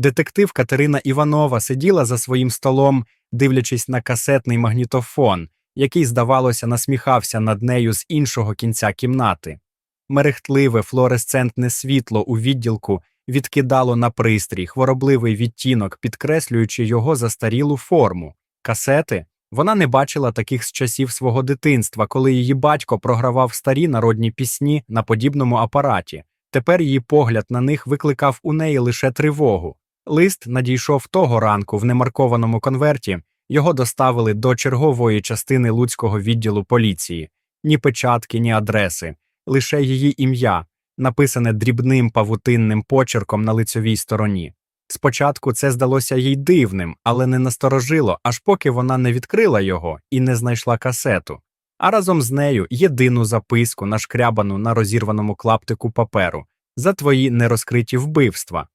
Детектив Катерина Іванова сиділа за своїм столом, дивлячись на касетний магнітофон, який, здавалося, насміхався над нею з іншого кінця кімнати. Мерехтливе флуоресцентне світло у відділку відкидало на пристрій хворобливий відтінок, підкреслюючи його застарілу форму. Касети вона не бачила таких з часів свого дитинства, коли її батько програвав старі народні пісні на подібному апараті. Тепер її погляд на них викликав у неї лише тривогу. Лист надійшов того ранку в немаркованому конверті. Його доставили до чергової частини Луцького відділу поліції. Ні печатки, ні адреси, лише її ім'я, написане дрібним павутинним почерком на лицьовій стороні. Спочатку це здалося їй дивним, але не насторожило, аж поки вона не відкрила його і не знайшла касету. А разом з нею єдину записку, нашкрябану на розірваному клаптику паперу за твої нерозкриті вбивства.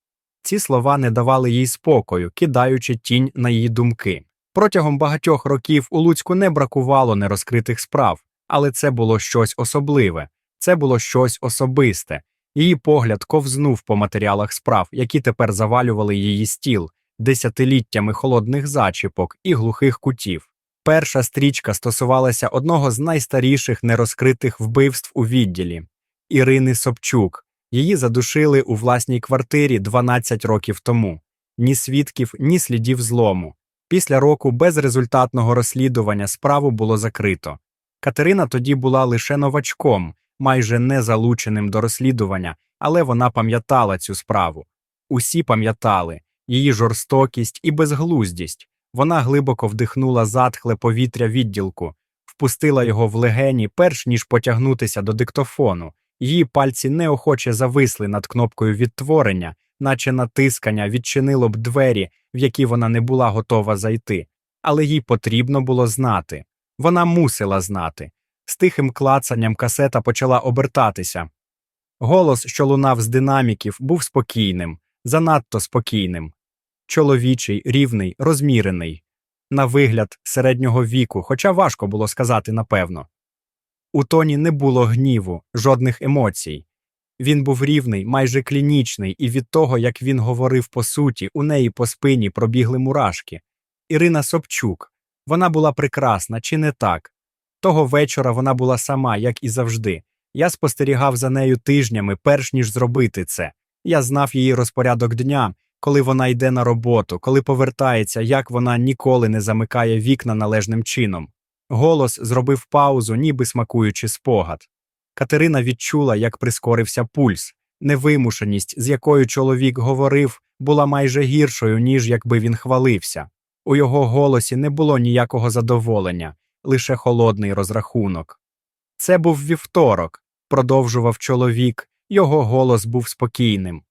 Ці слова не давали їй спокою, кидаючи тінь на її думки. Протягом багатьох років у Луцьку не бракувало нерозкритих справ, але це було щось особливе, це було щось особисте. Її погляд ковзнув по матеріалах справ, які тепер завалювали її стіл, десятиліттями холодних зачіпок і глухих кутів. Перша стрічка стосувалася одного з найстаріших нерозкритих вбивств у відділі Ірини Собчук. Її задушили у власній квартирі 12 років тому. Ні свідків, ні слідів злому. Після року безрезультатного розслідування справу було закрито. Катерина тоді була лише новачком, майже не залученим до розслідування, але вона пам'ятала цю справу. Усі пам'ятали її жорстокість і безглуздість. Вона глибоко вдихнула затхле повітря відділку, впустила його в легені, перш ніж потягнутися до диктофону. Її пальці неохоче зависли над кнопкою відтворення, наче натискання відчинило б двері, в які вона не була готова зайти. Але їй потрібно було знати. Вона мусила знати. З тихим клацанням касета почала обертатися. Голос, що лунав з динаміків, був спокійним, занадто спокійним. Чоловічий, рівний, розмірений, на вигляд середнього віку, хоча важко було сказати напевно. У тоні не було гніву, жодних емоцій. Він був рівний, майже клінічний, і від того, як він говорив по суті, у неї по спині пробігли мурашки. Ірина Собчук. Вона була прекрасна, чи не так? Того вечора вона була сама, як і завжди. Я спостерігав за нею тижнями, перш ніж зробити це. Я знав її розпорядок дня, коли вона йде на роботу, коли повертається, як вона ніколи не замикає вікна належним чином. Голос зробив паузу, ніби смакуючи спогад. Катерина відчула, як прискорився пульс. Невимушеність, з якою чоловік говорив, була майже гіршою, ніж якби він хвалився. У його голосі не було ніякого задоволення, лише холодний розрахунок. Це був вівторок, продовжував чоловік, його голос був спокійним.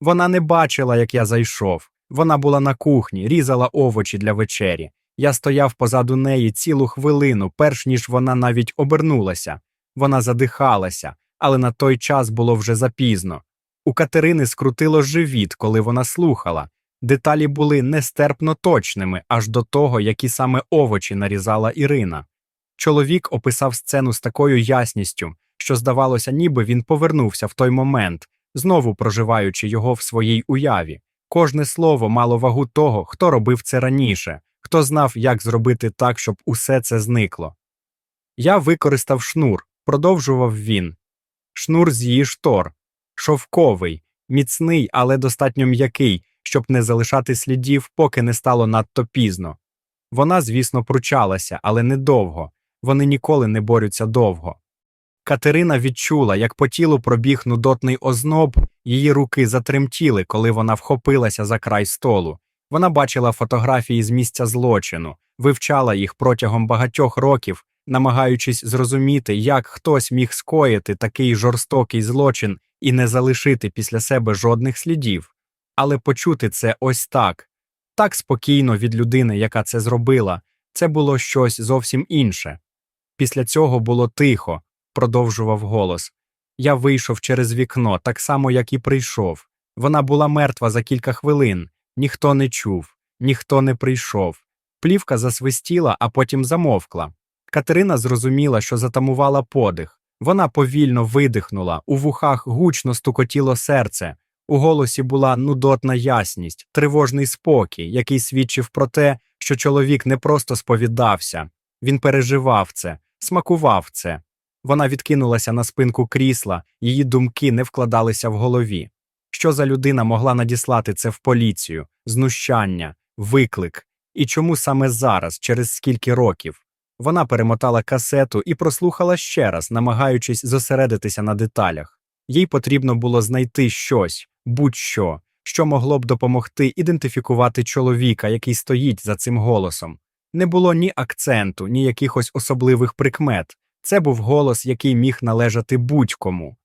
Вона не бачила, як я зайшов. Вона була на кухні, різала овочі для вечері. Я стояв позаду неї цілу хвилину, перш ніж вона навіть обернулася. Вона задихалася, але на той час було вже запізно. У Катерини скрутило живіт, коли вона слухала. Деталі були нестерпно точними аж до того, які саме овочі нарізала Ірина. Чоловік описав сцену з такою ясністю, що здавалося, ніби він повернувся в той момент, знову проживаючи його в своїй уяві. Кожне слово мало вагу того, хто робив це раніше, хто знав, як зробити так, щоб усе це зникло. Я використав шнур, продовжував він. Шнур з її штор, шовковий, міцний, але достатньо м'який, щоб не залишати слідів, поки не стало надто пізно. Вона, звісно, пручалася, але недовго вони ніколи не борються довго. Катерина відчула, як по тілу пробіг нудотний озноб, її руки затремтіли, коли вона вхопилася за край столу. Вона бачила фотографії з місця злочину, вивчала їх протягом багатьох років, намагаючись зрозуміти, як хтось міг скоїти такий жорстокий злочин і не залишити після себе жодних слідів. Але почути це ось так, так спокійно від людини, яка це зробила, це було щось зовсім інше. Після цього було тихо, продовжував голос. Я вийшов через вікно, так само, як і прийшов. Вона була мертва за кілька хвилин, ніхто не чув, ніхто не прийшов. Плівка засвистіла, а потім замовкла. Катерина зрозуміла, що затамувала подих. Вона повільно видихнула, у вухах гучно стукотіло серце, У голосі була нудотна ясність, тривожний спокій, який свідчив про те, що чоловік не просто сповідався, він переживав це, смакував це. Вона відкинулася на спинку крісла, її думки не вкладалися в голові. Що за людина могла надіслати це в поліцію, знущання, виклик? І чому саме зараз, через скільки років? Вона перемотала касету і прослухала ще раз, намагаючись зосередитися на деталях. Їй потрібно було знайти щось, будь-що, що могло б допомогти ідентифікувати чоловіка, який стоїть за цим голосом. Не було ні акценту, ні якихось особливих прикмет. Це був голос, який міг належати будь-кому.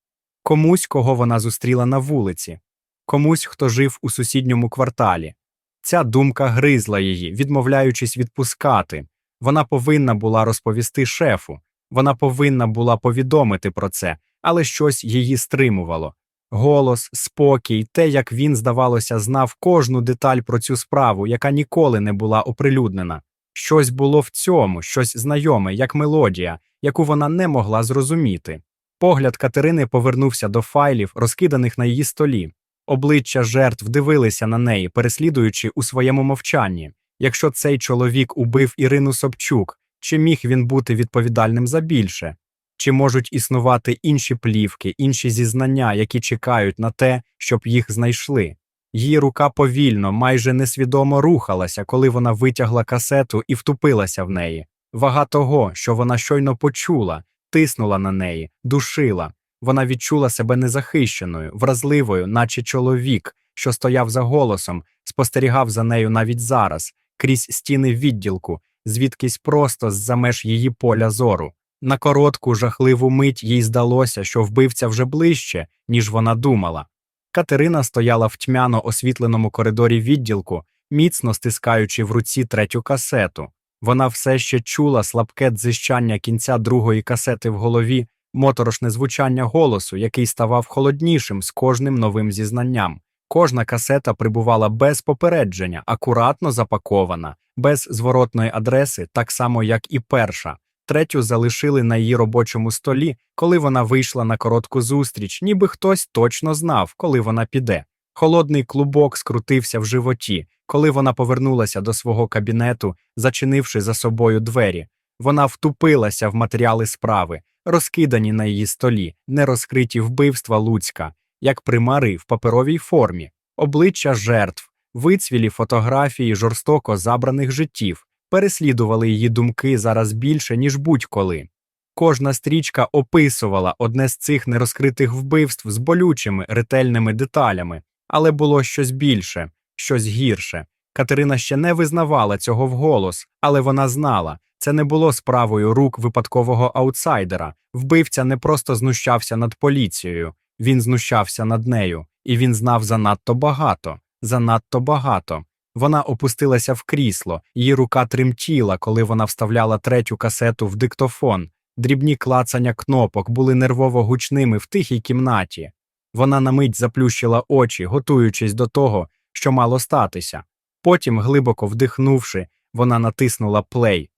Комусь, кого вона зустріла на вулиці, комусь, хто жив у сусідньому кварталі. Ця думка гризла її, відмовляючись відпускати. Вона повинна була розповісти шефу, вона повинна була повідомити про це, але щось її стримувало. Голос, спокій, те, як він, здавалося, знав кожну деталь про цю справу, яка ніколи не була оприлюднена. Щось було в цьому, щось знайоме, як мелодія, яку вона не могла зрозуміти. Погляд Катерини повернувся до файлів, розкиданих на її столі. Обличчя жертв дивилися на неї, переслідуючи у своєму мовчанні. Якщо цей чоловік убив Ірину Собчук, чи міг він бути відповідальним за більше? Чи можуть існувати інші плівки, інші зізнання, які чекають на те, щоб їх знайшли? Її рука повільно, майже несвідомо рухалася, коли вона витягла касету і втупилася в неї. Вага того, що вона щойно почула, тиснула на неї, душила. Вона відчула себе незахищеною, вразливою, наче чоловік, що стояв за голосом, спостерігав за нею навіть зараз, крізь стіни відділку, звідкись просто з-за меж її поля зору. На коротку, жахливу мить їй здалося, що вбивця вже ближче, ніж вона думала. Катерина стояла в тьмяно освітленому коридорі відділку, міцно стискаючи в руці третю касету. Вона все ще чула слабке дзищання кінця другої касети в голові, моторошне звучання голосу, який ставав холоднішим з кожним новим зізнанням. Кожна касета прибувала без попередження, акуратно запакована, без зворотної адреси, так само, як і перша. Третю залишили на її робочому столі, коли вона вийшла на коротку зустріч, ніби хтось точно знав, коли вона піде. Холодний клубок скрутився в животі, коли вона повернулася до свого кабінету, зачинивши за собою двері. Вона втупилася в матеріали справи, розкидані на її столі, нерозкриті вбивства Луцька, як примари в паперовій формі, обличчя жертв, вицвілі фотографії жорстоко забраних життів, переслідували її думки зараз більше, ніж будь-коли. Кожна стрічка описувала одне з цих нерозкритих вбивств з болючими ретельними деталями, але було щось більше, щось гірше. Катерина ще не визнавала цього вголос, але вона знала, це не було справою рук випадкового аутсайдера. Вбивця не просто знущався над поліцією, він знущався над нею, і він знав занадто багато, занадто багато. Вона опустилася в крісло, її рука тремтіла, коли вона вставляла третю касету в диктофон. Дрібні клацання кнопок були нервово гучними в тихій кімнаті. Вона на мить заплющила очі, готуючись до того, що мало статися. Потім, глибоко вдихнувши, вона натиснула плей.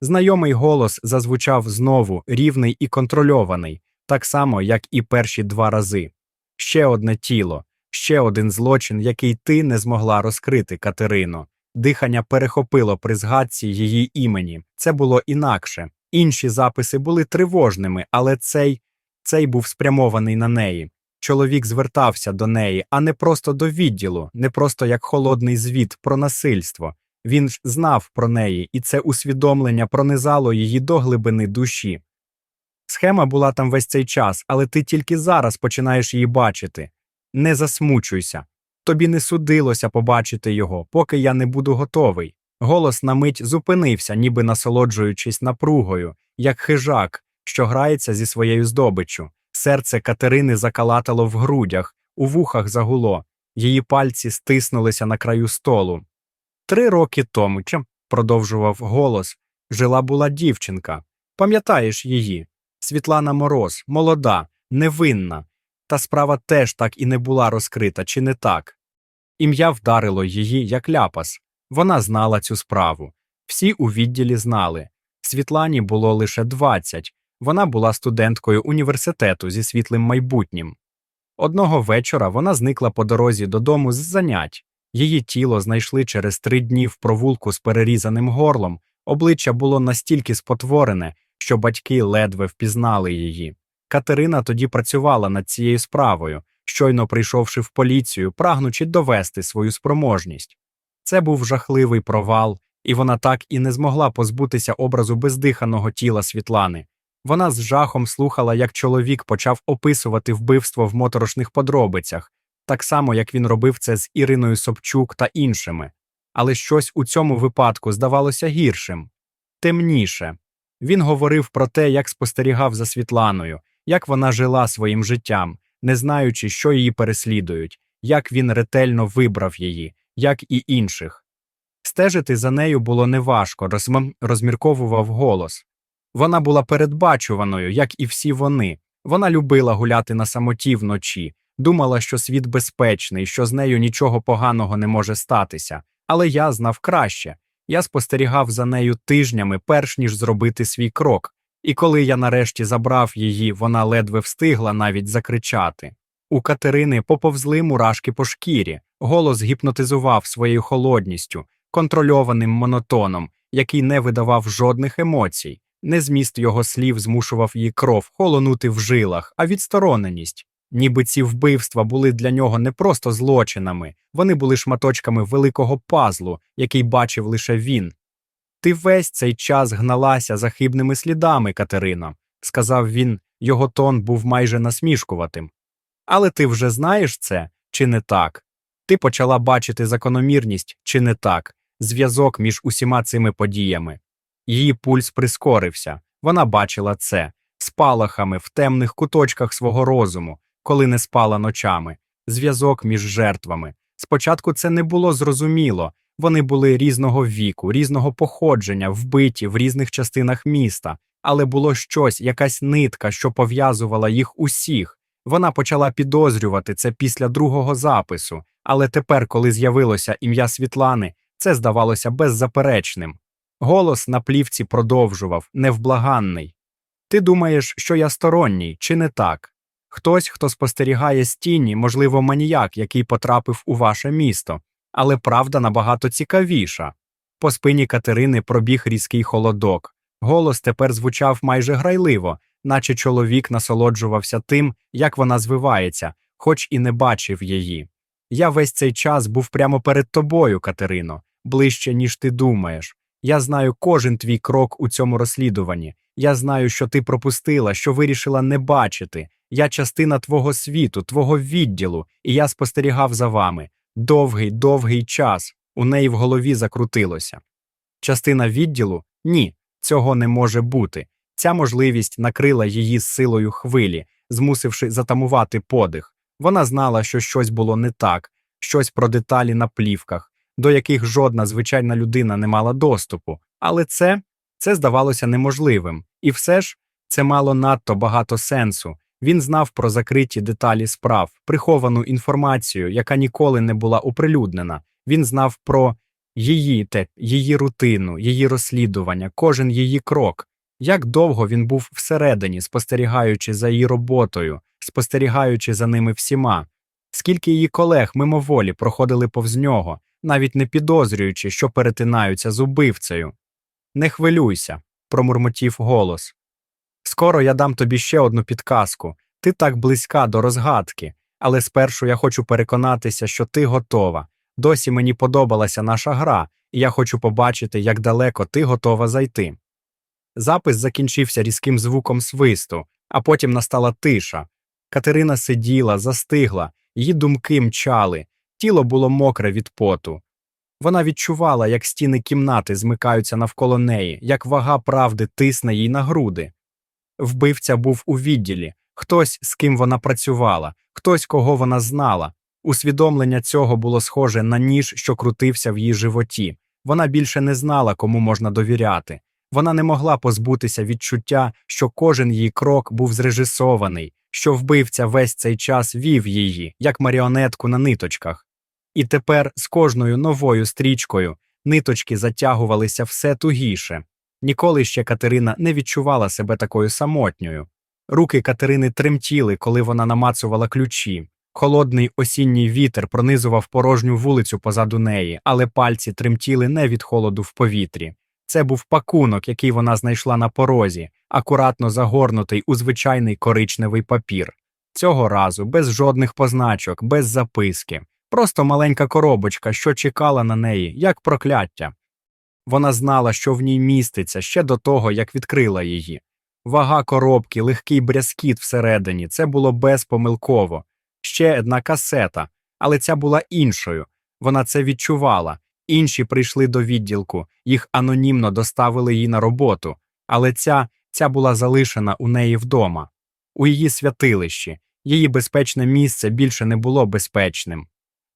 Знайомий голос зазвучав знову, рівний і контрольований, так само, як і перші два рази. Ще одне тіло, ще один злочин, який ти не змогла розкрити, Катерино. Дихання перехопило при згадці її імені. Це було інакше. Інші записи були тривожними, але цей, цей був спрямований на неї. Чоловік звертався до неї, а не просто до відділу, не просто як холодний звіт про насильство. Він ж знав про неї, і це усвідомлення пронизало її до глибини душі. Схема була там весь цей час, але ти тільки зараз починаєш її бачити. Не засмучуйся. Тобі не судилося побачити його, поки я не буду готовий. Голос на мить зупинився, ніби насолоджуючись напругою, як хижак, що грається зі своєю здобиччю. Серце Катерини закалатало в грудях, у вухах загуло, її пальці стиснулися на краю столу. Три роки тому, чим продовжував голос, жила була дівчинка. Пам'ятаєш її? Світлана Мороз, молода, невинна. Та справа теж так і не була розкрита, чи не так? Ім'я вдарило її, як ляпас. Вона знала цю справу. Всі у відділі знали. Світлані було лише 20. Вона була студенткою університету зі світлим майбутнім. Одного вечора вона зникла по дорозі додому з занять. Її тіло знайшли через три дні в провулку з перерізаним горлом. Обличчя було настільки спотворене, що батьки ледве впізнали її. Катерина тоді працювала над цією справою, щойно прийшовши в поліцію, прагнучи довести свою спроможність. Це був жахливий провал, і вона так і не змогла позбутися образу бездиханого тіла Світлани. Вона з жахом слухала, як чоловік почав описувати вбивство в моторошних подробицях, так само як він робив це з Іриною Собчук та іншими. Але щось у цьому випадку здавалося гіршим темніше. Він говорив про те, як спостерігав за Світланою, як вона жила своїм життям, не знаючи, що її переслідують, як він ретельно вибрав її, як і інших. Стежити за нею було неважко, розм... розмірковував голос. Вона була передбачуваною, як і всі вони. Вона любила гуляти на самоті вночі, думала, що світ безпечний, що з нею нічого поганого не може статися. Але я знав краще. Я спостерігав за нею тижнями, перш ніж зробити свій крок, і коли я нарешті забрав її, вона ледве встигла навіть закричати. У Катерини поповзли мурашки по шкірі, голос гіпнотизував своєю холодністю, контрольованим монотоном, який не видавав жодних емоцій. Не зміст його слів змушував її кров холонути в жилах, а відстороненість. Ніби ці вбивства були для нього не просто злочинами, вони були шматочками великого пазлу, який бачив лише він. Ти весь цей час гналася за хибними слідами, Катерино, сказав він, його тон був майже насмішкуватим. Але ти вже знаєш це, чи не так? Ти почала бачити закономірність, чи не так, зв'язок між усіма цими подіями. Її пульс прискорився, вона бачила це спалахами в темних куточках свого розуму, коли не спала ночами, зв'язок між жертвами. Спочатку це не було зрозуміло, вони були різного віку, різного походження, вбиті в різних частинах міста, але було щось, якась нитка, що пов'язувала їх усіх. Вона почала підозрювати це після другого запису, але тепер, коли з'явилося ім'я Світлани, це здавалося беззаперечним. Голос на плівці продовжував, невблаганний. Ти думаєш, що я сторонній, чи не так? Хтось, хто спостерігає з тіні, можливо, маніяк, який потрапив у ваше місто, але правда набагато цікавіша. По спині Катерини пробіг різкий холодок. Голос тепер звучав майже грайливо, наче чоловік насолоджувався тим, як вона звивається, хоч і не бачив її. Я весь цей час був прямо перед тобою, Катерино, ближче, ніж ти думаєш. Я знаю кожен твій крок у цьому розслідуванні. Я знаю, що ти пропустила, що вирішила не бачити. Я частина твого світу, твого відділу, і я спостерігав за вами. Довгий, довгий час у неї в голові закрутилося. Частина відділу? Ні, цього не може бути. Ця можливість накрила її силою хвилі, змусивши затамувати подих. Вона знала, що щось було не так, щось про деталі на плівках, до яких жодна звичайна людина не мала доступу. Але це, це здавалося неможливим. І все ж це мало надто багато сенсу. Він знав про закриті деталі справ, приховану інформацію, яка ніколи не була оприлюднена. Він знав про її те, її рутину, її розслідування, кожен її крок. Як довго він був всередині, спостерігаючи за її роботою, спостерігаючи за ними всіма, скільки її колег мимоволі проходили повз нього, навіть не підозрюючи, що перетинаються з убивцею. Не хвилюйся, промурмотів голос. Скоро я дам тобі ще одну підказку. Ти так близька до розгадки, але спершу я хочу переконатися, що ти готова. Досі мені подобалася наша гра, і я хочу побачити, як далеко ти готова зайти. Запис закінчився різким звуком свисту, а потім настала тиша. Катерина сиділа, застигла, її думки мчали, тіло було мокре від поту. Вона відчувала, як стіни кімнати змикаються навколо неї, як вага правди тисне їй на груди. Вбивця був у відділі, хтось, з ким вона працювала, хтось, кого вона знала. Усвідомлення цього було схоже на ніж, що крутився в її животі. Вона більше не знала, кому можна довіряти. Вона не могла позбутися відчуття, що кожен її крок був зрежисований, що вбивця весь цей час вів її, як маріонетку на ниточках. І тепер з кожною новою стрічкою ниточки затягувалися все тугіше. Ніколи ще Катерина не відчувала себе такою самотньою. Руки Катерини тремтіли, коли вона намацувала ключі. Холодний осінній вітер пронизував порожню вулицю позаду неї, але пальці тремтіли не від холоду в повітрі. Це був пакунок, який вона знайшла на порозі, акуратно загорнутий у звичайний коричневий папір. Цього разу без жодних позначок, без записки, просто маленька коробочка, що чекала на неї, як прокляття. Вона знала, що в ній міститься ще до того, як відкрила її. Вага коробки, легкий брязкіт всередині це було безпомилково. Ще одна касета, але ця була іншою. Вона це відчувала. Інші прийшли до відділку, їх анонімно доставили їй на роботу, але ця, ця була залишена у неї вдома, у її святилищі. Її безпечне місце більше не було безпечним.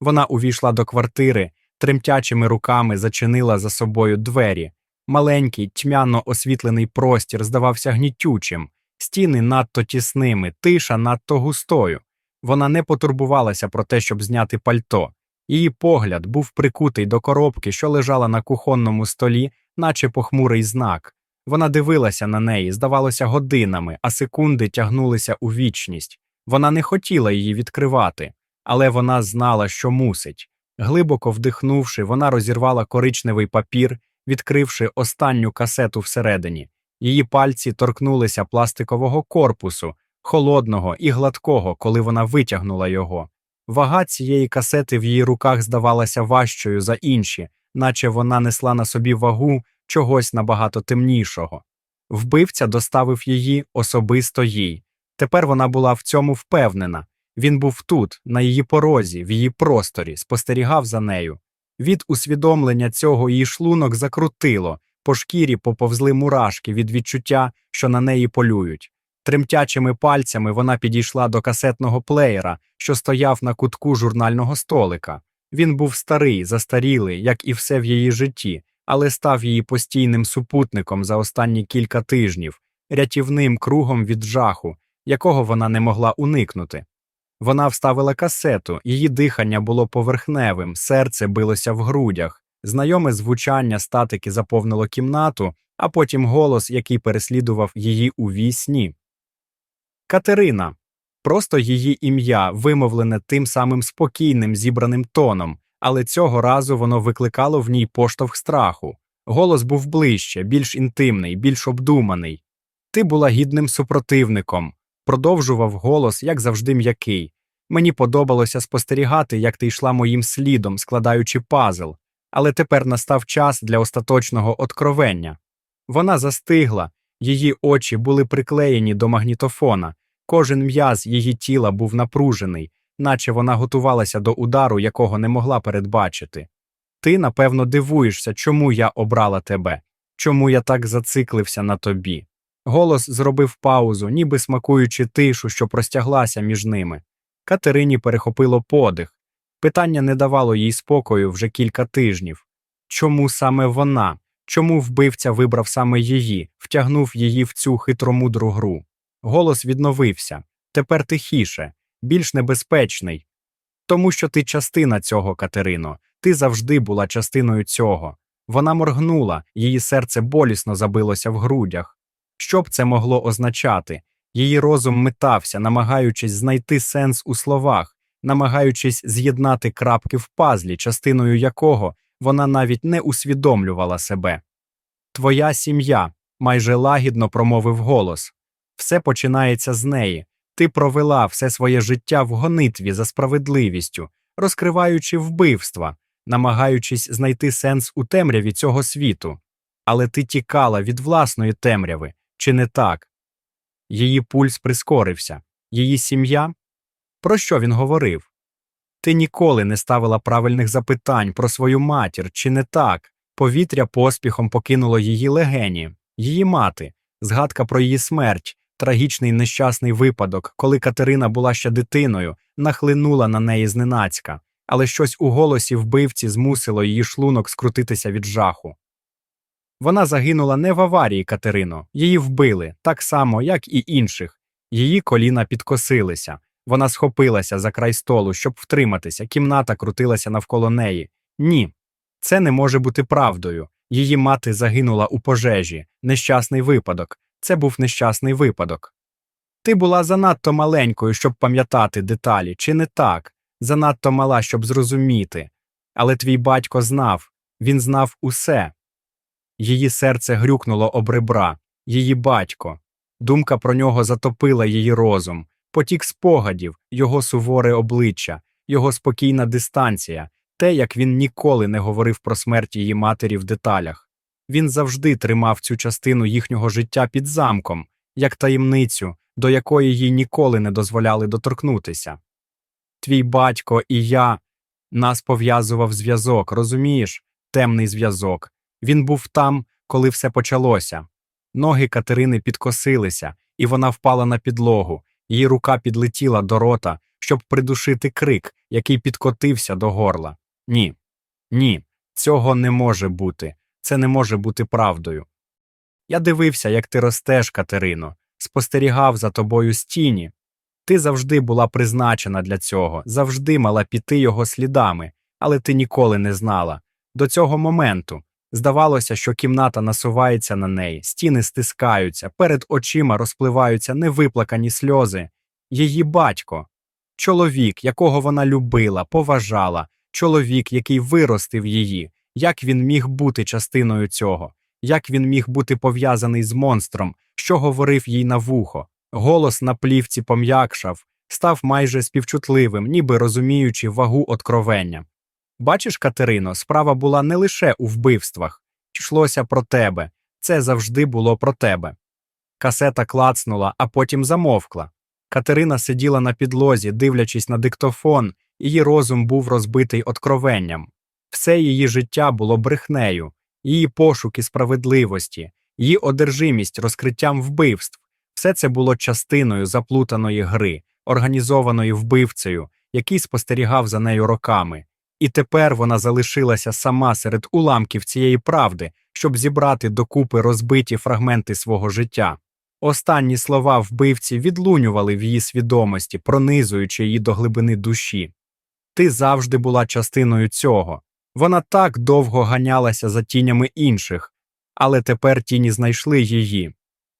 Вона увійшла до квартири, тремтячими руками зачинила за собою двері. Маленький, тьмяно освітлений простір здавався гнітючим, стіни надто тісними, тиша надто густою. Вона не потурбувалася про те, щоб зняти пальто. Її погляд був прикутий до коробки, що лежала на кухонному столі, наче похмурий знак. Вона дивилася на неї, здавалося, годинами, а секунди тягнулися у вічність. Вона не хотіла її відкривати, але вона знала, що мусить. Глибоко вдихнувши, вона розірвала коричневий папір, відкривши останню касету всередині. Її пальці торкнулися пластикового корпусу, холодного і гладкого, коли вона витягнула його. Вага цієї касети в її руках здавалася важчою за інші, наче вона несла на собі вагу чогось набагато темнішого. Вбивця доставив її особисто їй. Тепер вона була в цьому впевнена. Він був тут, на її порозі, в її просторі, спостерігав за нею. Від усвідомлення цього її шлунок закрутило, по шкірі поповзли мурашки від відчуття, що на неї полюють. Тремтячими пальцями вона підійшла до касетного плеєра, що стояв на кутку журнального столика. Він був старий, застарілий, як і все в її житті, але став її постійним супутником за останні кілька тижнів, рятівним кругом від жаху, якого вона не могла уникнути. Вона вставила касету, її дихання було поверхневим, серце билося в грудях, знайоме звучання статики заповнило кімнату, а потім голос, який переслідував її у вісні. Катерина. Просто її ім'я, вимовлене тим самим спокійним, зібраним тоном, але цього разу воно викликало в ній поштовх страху. Голос був ближче, більш інтимний, більш обдуманий. Ти була гідним супротивником, продовжував голос, як завжди м'який. Мені подобалося спостерігати, як ти йшла моїм слідом, складаючи пазл, але тепер настав час для остаточного откровення. Вона застигла, її очі були приклеєні до магнітофона, кожен м'яз її тіла був напружений, наче вона готувалася до удару, якого не могла передбачити. Ти, напевно, дивуєшся, чому я обрала тебе, чому я так зациклився на тобі. Голос зробив паузу, ніби смакуючи тишу, що простяглася між ними. Катерині перехопило подих. Питання не давало їй спокою вже кілька тижнів. Чому саме вона? Чому вбивця вибрав саме її, втягнув її в цю хитромудру гру? Голос відновився тепер тихіше, більш небезпечний. Тому що ти частина цього, Катерино, ти завжди була частиною цього. Вона моргнула, її серце болісно забилося в грудях. Що б це могло означати? Її розум метався, намагаючись знайти сенс у словах, намагаючись з'єднати крапки в пазлі, частиною якого вона навіть не усвідомлювала себе. Твоя сім'я, майже лагідно промовив голос. Все починається з неї. Ти провела все своє життя в гонитві за справедливістю, розкриваючи вбивства, намагаючись знайти сенс у темряві цього світу. Але ти тікала від власної темряви, чи не так? Її пульс прискорився. Її сім'я? Про що він говорив? Ти ніколи не ставила правильних запитань про свою матір, чи не так? Повітря поспіхом покинуло її легені, її мати, згадка про її смерть, трагічний нещасний випадок, коли Катерина була ще дитиною, нахлинула на неї зненацька, але щось у голосі вбивці змусило її шлунок скрутитися від жаху. Вона загинула не в аварії Катерино, її вбили, так само, як і інших. Її коліна підкосилися. Вона схопилася за край столу, щоб втриматися, кімната крутилася навколо неї. Ні, це не може бути правдою. Її мати загинула у пожежі, нещасний випадок. Це був нещасний випадок. Ти була занадто маленькою, щоб пам'ятати деталі, чи не так? Занадто мала, щоб зрозуміти. Але твій батько знав, він знав усе. Її серце грюкнуло об ребра, її батько. Думка про нього затопила її розум, потік спогадів, його суворе обличчя, його спокійна дистанція, те, як він ніколи не говорив про смерть її матері в деталях. Він завжди тримав цю частину їхнього життя під замком, як таємницю, до якої їй ніколи не дозволяли доторкнутися. Твій батько і я нас пов'язував зв'язок, розумієш, темний зв'язок. Він був там, коли все почалося. Ноги Катерини підкосилися, і вона впала на підлогу. Її рука підлетіла до рота, щоб придушити крик, який підкотився до горла. Ні, ні, цього не може бути. Це не може бути правдою. Я дивився, як ти ростеш, Катерино, спостерігав за тобою з тіні. Ти завжди була призначена для цього, завжди мала піти його слідами, але ти ніколи не знала. До цього моменту здавалося, що кімната насувається на неї, стіни стискаються, перед очима розпливаються невиплакані сльози. Її батько, чоловік, якого вона любила, поважала, чоловік, який виростив її, як він міг бути частиною цього, як він міг бути пов'язаний з монстром, що говорив їй на вухо. Голос на плівці пом'якшав, став майже співчутливим, ніби розуміючи вагу откровення. Бачиш, Катерино, справа була не лише у вбивствах, йшлося про тебе, це завжди було про тебе. Касета клацнула, а потім замовкла. Катерина сиділа на підлозі, дивлячись на диктофон, її розум був розбитий откровенням. Все її життя було брехнею, її пошуки справедливості, її одержимість розкриттям вбивств. Все це було частиною заплутаної гри, організованої вбивцею, який спостерігав за нею роками. І тепер вона залишилася сама серед уламків цієї правди, щоб зібрати докупи розбиті фрагменти свого життя. Останні слова вбивці відлунювали в її свідомості, пронизуючи її до глибини душі. Ти завжди була частиною цього. Вона так довго ганялася за тінями інших, але тепер тіні знайшли її.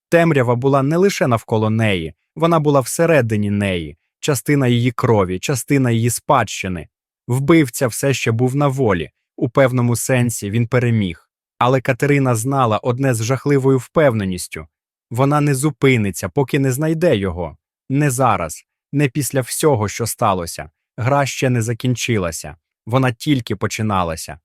Темрява була не лише навколо неї, вона була всередині неї, частина її крові, частина її спадщини. Вбивця все ще був на волі, у певному сенсі він переміг. Але Катерина знала одне з жахливою впевненістю вона не зупиниться, поки не знайде його. Не зараз, не після всього, що сталося. Гра ще не закінчилася, вона тільки починалася.